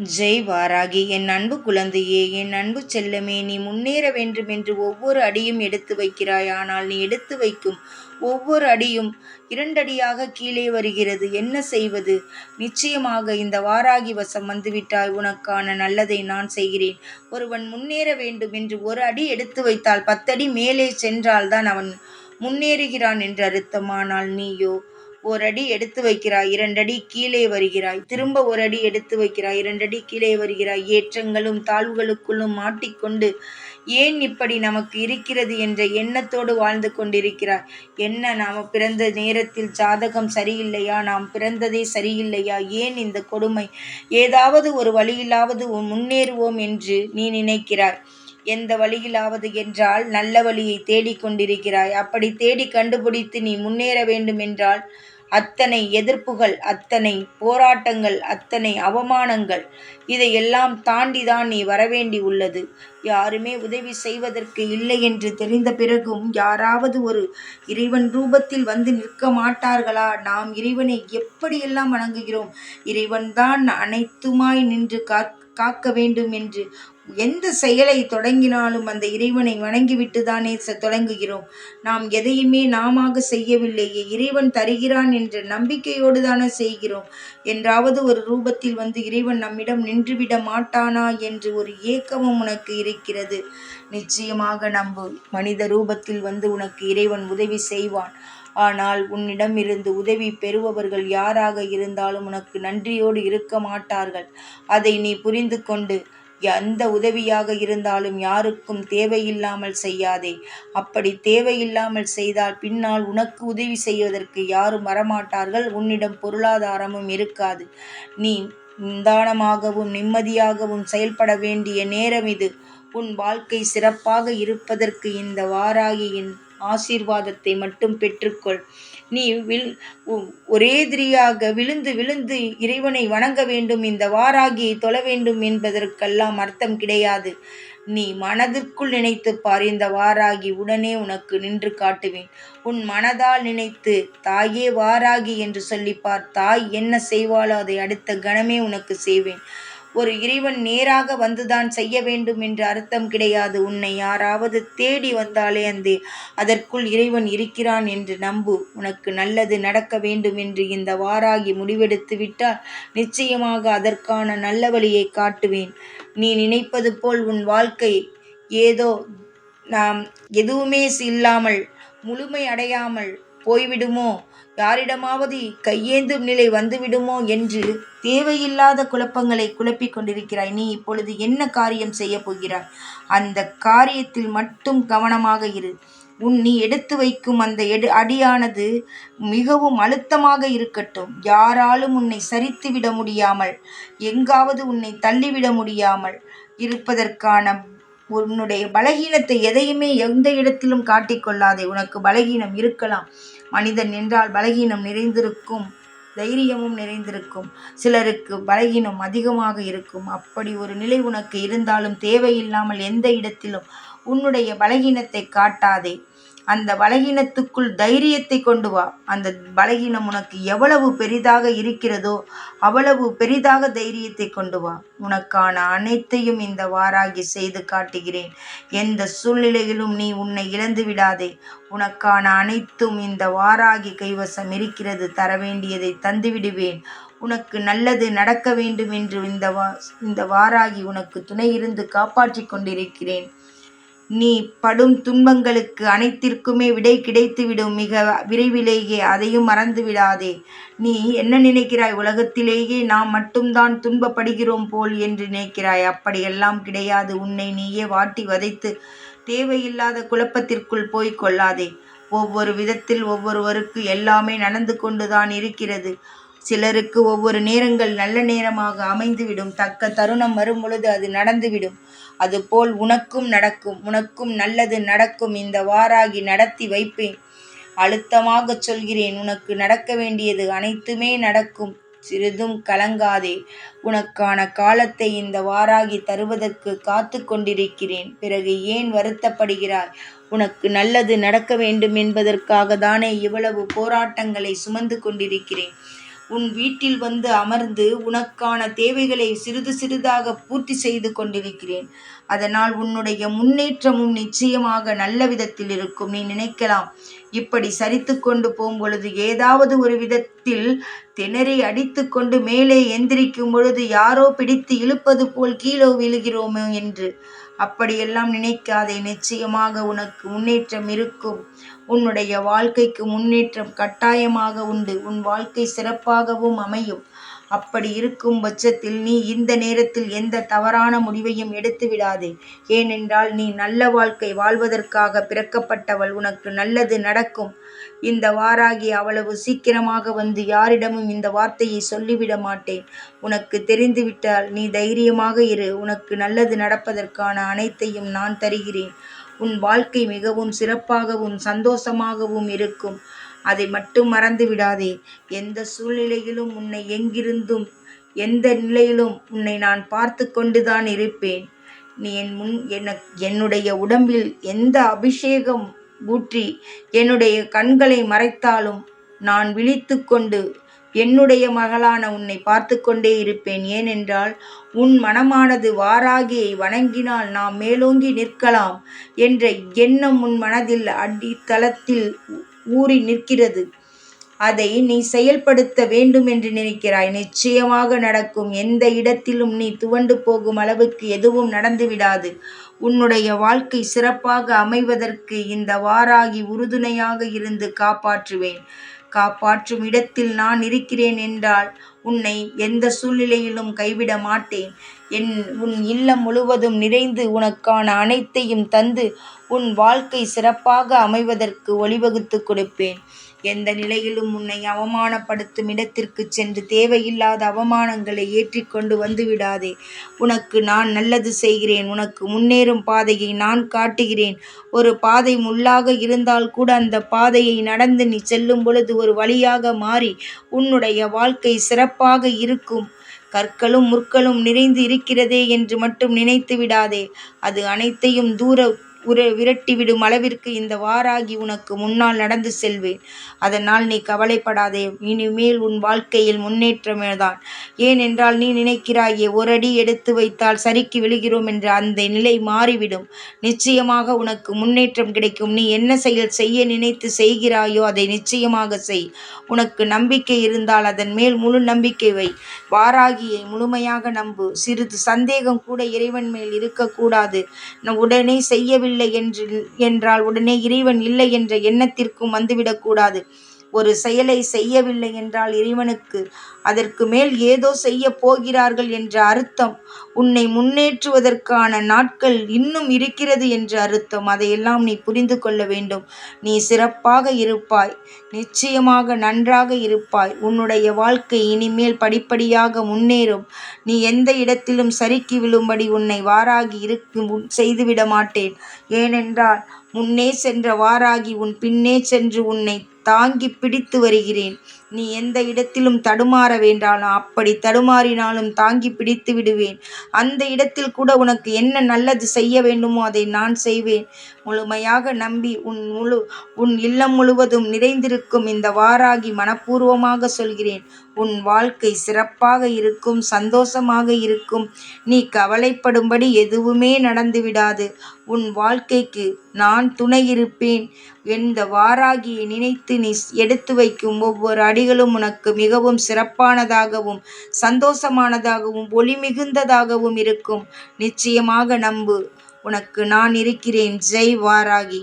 ஜெய் வாராகி என் அன்பு குழந்தையே என் அன்பு செல்லமே நீ முன்னேற வேண்டும் என்று ஒவ்வொரு அடியும் எடுத்து வைக்கிறாய். ஆனால் நீ எடுத்து வைக்கும் ஒவ்வொரு அடியும் இரண்டடியாக கீழே வருகிறது. என்ன செய்வது? நிச்சயமாக இந்த வாராகி வசம் வந்துவிட்டாய். உனக்கான நல்லதை நான் செய்கிறேன். ஒருவன் முன்னேற வேண்டும் என்று ஒரு அடி எடுத்து வைத்தால் பத்தடி மேலே சென்றால்தான் அவன் முன்னேறுகிறான் என்று அர்த்தமானால் நீயோ ஒரு அடி எடுத்து வைக்கிறாய் இரண்டடி கீழே வருகிறாய். திரும்ப ஒரு அடி எடுத்து வைக்கிறாய் இரண்டடி கீழே வருகிறாய். ஏற்றங்களும் தாழ்வுகளுக்குள்ளும் மாட்டிக்கொண்டு ஏன் இப்படி நமக்கு இருக்கிறது என்ற எண்ணத்தோடு வாழ்ந்து கொண்டிருக்கிறாய்? என்ன நாம் பிறந்த நேரத்தில் ஜாதகம் சரியில்லையா? நாம் பிறந்ததே சரியில்லையா? ஏன் இந்த கொடுமை? ஏதாவது ஒரு வழியிலாவது முன்னேறுவோம் என்று நீ நினைக்கிறாய். எந்த வழியிலாவது என்றால் நல்ல வழியை தேடிக்கொண்டிருக்கிறாய் அப்படி தேடி கண்டுபிடித்து நீ முன்னேற வேண்டும் என்றால் அத்தனை எதிர்ப்புகள் அத்தனை போராட்டங்கள் அத்தனை அவமானங்கள் இதையெல்லாம் தாண்டிதான் நீ வரவேண்டி உள்ளது. யாருமே உதவி செய்வதற்கு இல்லை என்று தெரிந்த பிறகும் யாராவது ஒரு இறைவன் ரூபத்தில் வந்து நிற்க மாட்டார்களா? நாம் இறைவனை எப்படியெல்லாம் வணங்குகிறோம்? இறைவன்தான் அனைத்துமாய் நின்று காக்க வேண்டும் என்று எந்த செயலை தொடங்கினாலும் அந்த இறைவனை வணங்கிவிட்டு தானே தொடங்குகிறோம். நாம் எதையுமே நாம செய்யவில்லையே. இறைவன் தருகிறான் என்ற நம்பிக்கையோடு தானே செய்கிறோம். என்றாவது ஒரு ரூபத்தில் வந்து இறைவன் நம்மிடம் நின்றுவிட மாட்டானா என்று ஒரு ஏக்கமும் உனக்கு இருக்கிறது. நிச்சயமாக நம்பு. மனித ரூபத்தில் வந்து உனக்கு இறைவன் உதவி செய்வான். ஆனால் உன்னிடமிருந்து உதவி பெறுபவர்கள் யாராக இருந்தாலும் உனக்கு நன்றியோடு இருக்க மாட்டார்கள். அதை நீ புரிந்து கொண்டு எந்த உதவியாக இருந்தாலும் யாருக்கும் தேவையில்லாமல் செய்யாதே. அப்படி தேவையில்லாமல் செய்தால் பின்னால் உனக்கு உதவி செய்வதற்கு யாரும் வரமாட்டார்கள். உன்னிடம் பொருளாதாரமும் இருக்காது. நீ நிதானமாகவும் நிம்மதியாகவும் செயல்பட வேண்டிய நேரம் இது. உன் வாழ்க்கை சிறப்பாக இருப்பதற்கு இந்த வாராகியின் ஆசீர்வாதத்தை மட்டும் பெற்றுக்கொள். நீ வில் ஒரேதிரியாக விழுந்து விழுந்து இறைவனை வணங்க வேண்டும் இந்த வாராகியை தொழ வேண்டும் என்பதற்கெல்லாம் அர்த்தம் கிடையாது. நீ மனதிற்குள் நினைத்து பார் இந்த வாராகி உடனே உனக்கு நின்று காட்டுவேன். உன் மனதால் நினைத்து தாயே வாராகி என்று சொல்லிப்பார் தாய் என்ன செய்வாளோ அதை அடுத்த கணமே உனக்கு செய்வேன். ஒரு இறைவன் நேராக வந்துதான் செய்ய வேண்டும் என்று அர்த்தம் கிடையாது. உன்னை யாராவது தேடி வந்தாலே அந்த அதற்குள் இறைவன் இருக்கிறான் என்று நம்பு. உனக்கு நல்லது நடக்க வேண்டும் என்று இந்த வாராகி முடிவெடுத்து விட்டால் நிச்சயமாக அதற்கான நல்ல வழியை காட்டுவேன். நீ நினைப்பது போல் உன் வாழ்க்கை ஏதோ நாம் எதுவுமே இல்லாமல் முழுமை அடையாமல் போய்விடுமோ? யாரிடமாவது கையேந்தும் நிலை வந்துவிடுமோ என்று தேவையில்லாத குழப்பங்களை குழப்பிக் கொண்டிருக்கிறாய். நீ இப்பொழுது என்ன காரியம் செய்ய போகிறாய்? அந்த காரியத்தில் மட்டும் கவனமாக இரு. உன் நீ எடுத்து வைக்கும் அந்த எடு அடியானது மிகவும் அழுத்தமாக இருக்கட்டும். யாராலும் உன்னை சரித்து விட முடியாமல் எங்காவது உன்னை தள்ளிவிட முடியாமல் இருப்பதற்கான உன்னுடைய பலகீனத்தை எதையுமே எந்த இடத்திலும் காட்டிக்கொள்ளாதே உனக்கு பலகீனம் இருக்கலாம். மனிதன் என்றால் பலகீனம் நிறைந்திருக்கும் தைரியமும் நிறைந்திருக்கும். சிலருக்கு பலகீனம் அதிகமாக இருக்கும். அப்படி ஒரு நிலை உனக்கு இருந்தாலும் தேவையில்லாமல் எந்த இடத்திலும் உன்னுடைய பலகீனத்தை காட்டாதே. அந்த பலகீனத்துக்குள் தைரியத்தை கொண்டு வா. அந்த பலகீனம் உனக்கு எவ்வளவு பெரிதாக இருக்கிறதோ அவ்வளவு பெரிதாக தைரியத்தை கொண்டு வா. உனக்கான அனைத்தையும் இந்த வாராகி செய்து காட்டுகிறேன். எந்த சூழ்நிலையிலும் நீ உன்னை இழந்து விடாதே. உனக்கான அனைத்தும் இந்த வாராகி கைவசம் இருக்கிறது. தர வேண்டியதை தந்துவிடுவேன் உனக்கு நல்லது நடக்க வேண்டும் என்று இந்த வா இந்த வாராகி உனக்கு துணை இருந்து காப்பாற்றிக் கொண்டிருக்கிறேன். நீ படும் துன்பங்களுக்கு அனைத்திற்குமே விடை கிடைத்துவிடும். மிக விரைவிலேயே அதையும் மறந்து விடாதே நீ என்ன நினைக்கிறாய்? உலகத்திலேயே நாம் மட்டும்தான் துன்பப்படுகிறோம் போல் என்று நினைக்கிறாய். அப்படியெல்லாம் கிடையாது. உன்னை நீயே வாட்டி வதைத்து தேவையில்லாத குழப்பத்திற்குள் போய் கொள்ளாதே. ஒவ்வொரு விதத்தில் ஒவ்வொருவருக்கு எல்லாமே நடந்து கொண்டுதான் இருக்கிறது. சிலருக்கு ஒவ்வொரு நேரங்கள் நல்ல நேரமாக அமைந்துவிடும். தக்க தருணம் வரும் பொழுது அது நடந்துவிடும். அதுபோல் உனக்கும் நடக்கும். உனக்கும் நல்லது நடக்கும். இந்த வாராகி நடத்தி வைப்பேன். அழுத்தமாகச் சொல்கிறேன். உனக்கு நடக்க வேண்டியது அனைத்துமே நடக்கும். சிறிதும் கலங்காதே. உனக்கான காலத்தை இந்த வாராகி தருவதற்கு காத்து கொண்டிருக்கிறேன். பிறகு ஏன் வருத்தப்படுகிறாய்? உனக்கு நல்லது நடக்க வேண்டும் என்பதற்காக தானே இவ்வளவு போராட்டங்களை சுமந்து கொண்டிருக்கிறேன். உன் வீட்டில் வந்து அமர்ந்து உனக்கான தேவைகளை சிறிது சிறிதாக பூர்த்தி செய்து கொண்டிருக்கிறேன். அதனால் உன்னுடைய முன்னேற்றமும் நிச்சயமாக நல்ல விதத்தில் இருக்கும். நீ நினைக்கலாம் இப்படி சரித்து கொண்டு போகும்பொழுது ஏதாவது ஒரு விதத்தில் திணறி அடித்து கொண்டு மேலே எந்திரிக்கும் பொழுது யாரோ பிடித்து இழுப்பது போல் கீழே விழுகிறோமோ என்று. அப்படியெல்லாம் நினைக்காதே. நிச்சயமாக உனக்கு முன்னேற்றம் இருக்கும். உன்னுடைய வாழ்க்கைக்கு முன்னேற்றம் கட்டாயமாக உண்டு. உன் வாழ்க்கை சிறப்பாகவும் அமையும். அப்படி இருக்கும் பட்சத்தில் நீ இந்த நேரத்தில் எந்த தவறான முடிவையும் எடுத்து விடாதே. ஏனென்றால் நீ நல்ல வாழ்க்கை வாழ்வதற்காக பிறக்கப்பட்டவள். உனக்கு நல்லது நடக்கும். இந்த வாராகி அவ்வளவு சீக்கிரமாக வந்து யாரிடமும் இந்த வார்த்தையை சொல்லிவிட மாட்டேன். உனக்கு தெரிந்துவிட்டால் நீ தைரியமாக இரு. உனக்கு நல்லது நடப்பதற்கான அனைத்தையும் நான் தருகிறேன். உன் வாழ்க்கை மிகவும் சிறப்பாகவும் சந்தோஷமாகவும் இருக்கும். அதை மட்டும் மறந்து விடாதே. எந்த சூழ்நிலையிலும் உன்னை எங்கிருந்தும் எந்த நிலையிலும் உன்னை நான் பார்த்து கொண்டுதான் இருப்பேன். நீ என் முன் என என்னுடைய உடம்பில் எந்த அபிஷேகம் ஊற்றி என்னுடைய கண்களை மறைத்தாலும் நான் விழித்து கொண்டு என்னுடைய மகளான உன்னை பார்த்து கொண்டே இருப்பேன். ஏனென்றால் உன் மனமானது வாராகியை வணங்கினால் நாம் மேலோங்கி நிற்கலாம் என்ற எண்ணம் உன் மனதில் அடித்தளத்தில் ஊறி நிற்கிறது. அதை நீ செயல்படுத்த வேண்டும் என்று நினைக்கிறாய். நிச்சயமாக நடக்கும். எந்த இடத்திலும் நீ துவண்டு போகும் அளவுக்கு எதுவும் நடந்துவிடாது. உன்னுடைய வாழ்க்கை சிறப்பாக அமைவதற்கு இந்த வாராகி உறுதுணையாக இருந்து காப்பாற்றுவேன். காப்பாற்றும் இடத்தில் நான் இருக்கிறேன் என்றால் உன்னை எந்த சூழ்நிலையிலும் கைவிட மாட்டேன். என் உன் இல்லம் முழுவதும் நிறைந்து உனக்கான அனைத்தையும் தந்து உன் வாழ்க்கை சிறப்பாக அமைவதற்கு வழிவகுத்து கொடுப்பேன். எந்த நிலையிலும் உன்னை அவமானப்படுத்தும் இடத்திற்கு சென்று தேவையில்லாத அவமானங்களை ஏற்றிக்கொண்டு வந்துவிடாதே உனக்கு நான் நல்லது செய்கிறேன். உனக்கு முன்னேறும் பாதையை நான் காட்டுகிறேன். ஒரு பாதை முள்ளாக இருந்தால் கூட அந்த பாதையை நடந்து நீ செல்லும் பொழுது ஒரு வழியாக மாறி உன்னுடைய வாழ்க்கை சிறப்பு சிறப்பாக இருக்கும். கற்களும் முற்களும் நிறைந்து இருக்கிறதே என்று மட்டும் நினைத்து விடாதே. அது அனைத்தையும் தூர உர விரட்டிவிடும் அளவிற்கு இந்த வாராகி உனக்கு முன்னால் நடந்து செல்வேன். அதனால் நீ கவலைப்படாதே இனிமேல் உன் வாழ்க்கையில் முன்னேற்றமேதான். ஏனென்றால் நீ நினைக்கிறாயே ஒரு அடி எடுத்து வைத்தால் சரிக்கு விழுகிறோம் என்ற அந்த நிலை மாறிவிடும். நிச்சயமாக உனக்கு முன்னேற்றம் கிடைக்கும். நீ என்ன செயல் செய்ய நினைத்து செய்கிறாயோ அதை நிச்சயமாக செய். உனக்கு நம்பிக்கை இருந்தால் அதன் மேல் முழு நம்பிக்கை வை. வாராகியை முழுமையாக நம்பு. சிறிது சந்தேகம் கூட இறைவன் மேல் இருக்கக்கூடாது. உடனே செய்யவில்லை இல்லை என்று என்றால் உடனே இறைவன் இல்லை என்ற எண்ணத்திற்கும் வந்துவிடக்கூடாது. ஒரு செயலை செய்யவில்லை என்றால் இறைவனுக்கு அதற்கு மேல் ஏதோ செய்ய போகிறார்கள் என்ற அர்த்தம். உன்னை முன்னேற்றுவதற்கான நாட்கள் இன்னும் இருக்கிறது என்ற அர்த்தம். அதையெல்லாம் நீ புரிந்து கொள்ள வேண்டும். நீ சிறப்பாக இருப்பாய். நிச்சயமாக நன்றாக இருப்பாய். உன்னுடைய வாழ்க்கை இனிமேல் படிப்படியாக முன்னேறும். நீ எந்த இடத்திலும் சறுக்கி விழும்படி உன்னை வாராகி இருக்கும் செய்துவிட மாட்டேன். ஏனென்றால் முன்னே சென்ற வாராகி உன் பின்னே சென்று உன்னை தாங்கி பிடித்து வருகிறேன். நீ எந்த இடத்திலும் தடுமாற வேண்டானா? அப்படி தடுமாறினாலும் தாங்கி பிடித்து விடுவேன். அந்த இடத்தில் கூட உனக்கு என்ன நல்லது செய்ய வேண்டுமோ அதை நான் செய்வேன். முழுமையாக நம்பி உன் முழு உன் இல்லம் முழுவதும் நிறைந்திருக்கும் இந்த வாராகி மனப்பூர்வமாக சொல்கிறேன். உன் வாழ்க்கை சிறப்பாக இருக்கும் சந்தோஷமாக இருக்கும். நீ கவலைப்படும்படி எதுவுமே நடந்துவிடாது உன் வாழ்க்கைக்கு நான் துணை இருப்பேன். எந்த வாராகியை நினைத்து நீ எடுத்து வைக்கும் ஒவ்வொரு அடி அடிகளும் உனக்கு மிகவும் சிறப்பானதாகவும் சந்தோஷமானதாகவும் ஒளி மிகுந்ததாகவும் இருக்கும். நிச்சயமாக நம்பு. உனக்கு நான் இருக்கிறேன். ஜெய் வாராகி.